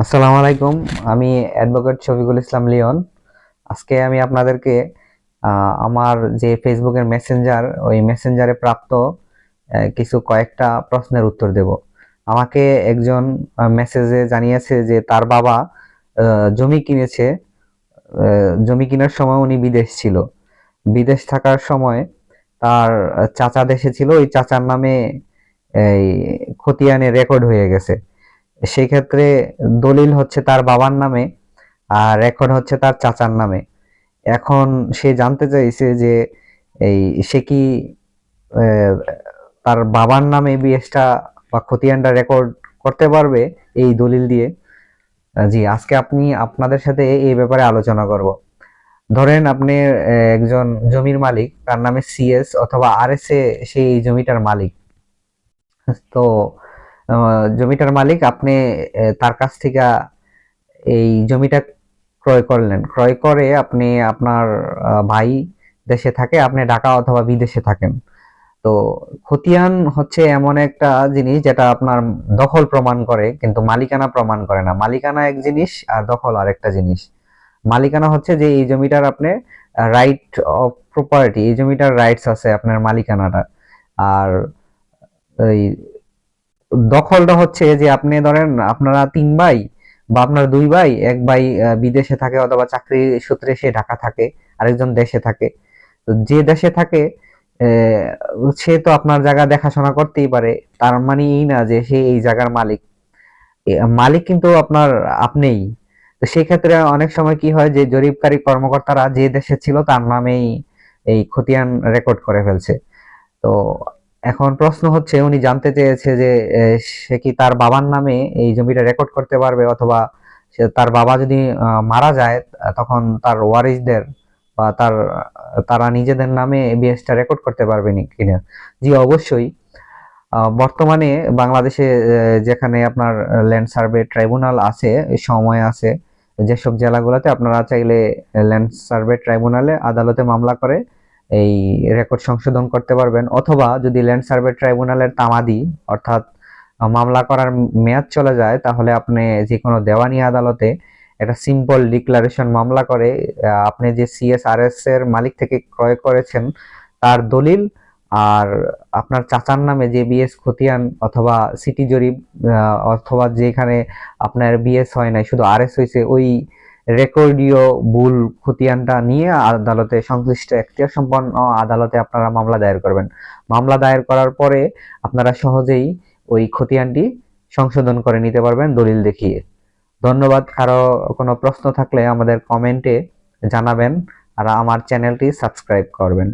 আসসালামু আলাইকুম, আমি অ্যাডভোকেট শফিকুল ইসলাম লিওন। আজকে আমি আপনাদেরকে আমার যে ফেসবুকের মেসেঞ্জার, ওই মেসেঞ্জারে প্রাপ্ত কিছু কয়েকটা প্রশ্নের উত্তর দেব। আমাকে একজন মেসেজে জানিয়েছে যে তার বাবা জমি কিনেছে জমি কেনার সময় উনি বিদেশ ছিল। বিদেশ থাকার সময় তার চাচা দেশে ছিল, ওই চাচার নামে, এই খতিয়ানে রেকর্ড হয়ে গেছে। সেই ক্ষেত্রে দলিল হচ্ছে তার বাবার নামে আর রেকর্ড হচ্ছে তার চাচার নামে। এখন সে জানতে চাইছে যে এই সে কি তার বাবার নামে বিএসটা বা খতিয়ানটা রেকর্ড করতে পারবে এই দলিল দিয়ে? জি, আজকে আপনি আপনাদের সাথে এই ব্যাপারে আলোচনা করব। ধরেন আপনি একজন জমির মালিক, তার নামে সিএস অথবা আর এস এ, সেই জমিটার মালিক। তো জমিটার মালিক, আপনি তার কাছ থেকে এই জমিটা ক্রয় করলেন। ক্রয় করে আপনি আপনার ভাই দেশে থাকে, আপনি ঢাকা অথবা বিদেশে থাকেন। তো খতিয়ান হচ্ছে এমন একটা জিনিস যেটা আপনার দখল প্রমাণ করে, কিন্তু মালিকানা প্রমাণ করে না। মালিকানা এক জিনিস আর দখল আর একটা জিনিস। মালিকানা হচ্ছে যে এই জমিটার আপনি রাইট অফ প্রপার্টি এই জমিটার রাইটস আছে আপনার মালিকানাটা। আর এই দখলটা হচ্ছে যে আপনি ধরেন আপনারা তিন ভাই বা আপনার দুই ভাই, এক ভাই বিদেশে থাকে অথবা চাকরি সূত্রে সে ঢাকা থাকে, আরেকজন দেশে থাকে। তো যে দেশে থাকে সে তো আপনার জায়গা দেখাশোনা করতেই পারে। তার মানে এই না যে সে এই জায়গার মালিক। মালিক কিন্তু আপনার, আপনিই। তো সেই ক্ষেত্রে অনেক সময় কি হয় যে জরিপকারী কর্মকর্তারা যে দেশে ছিল তার নামেই এই খতিয়ান রেকর্ড করে ফেলছে। তো এখন প্রশ্ন হচ্ছে, উনি জানতে চেয়েছে যে সে কি তার বাবার নামে এই জমিটা রেকর্ড করতে পারবে? অথবা সে, তার বাবা যদি মারা যায়, তখন তার ওয়ারিসদের বা তার, তারা নিজেদের নামে বিএসটা রেকর্ড করতে পারবে কিনা? জি, অবশ্যই। বর্তমানে বাংলাদেশে যেখানে আপনার ল্যান্ড সার্ভে ট্রাইব্যুনাল আছে, সময় আছে, যেসব জেলাগুলোতে আপনারা চাইলে ল্যান্ড সার্ভে ট্রাইব্যুনালে আদালতে মামলা করে এই রেকর্ড সংশোধন করতে পারবেন, অথবা যদি ল্যান্ড সার্ভে ট্রাইব্যুনালের তামাদি, অর্থাৎ মামলা করার মেয়াদ চলে যায়, তাহলে আপনি যে কোনো দেওয়ানি আদালতে একটা সিম্পল ডিক্লারেশন মামলা করে আপনি যে সিএসআরএস এর মালিক থেকে ক্রয় করেছেন, তার দলিল আর আপনার চাচার নামে যে বিএস খতিয়ান অথবা সিটি জরিপ অথবা যেখানে আপনার বিএস হয় নাই, শুধু আরএস হয়েছে ওই রেকর্ডীয় ভুল খতিয়ানটা নিয়ে আদালতে সংশ্লিষ্ট এখতিয়ার সম্পন্ন আদালতে আপনারা মামলা দায়ের করবেন। মামলা দায়ের করার পরে আপনারা সহজেই ওই খতিয়ানটি সংশোধন করে নিতে পারবেন দলিল দেখিয়ে। ধন্যবাদ। কারও কোনো প্রশ্ন থাকলে আমাদের কমেন্টে জানাবেন আর আমার চ্যানেলটি সাবস্ক্রাইব করবেন।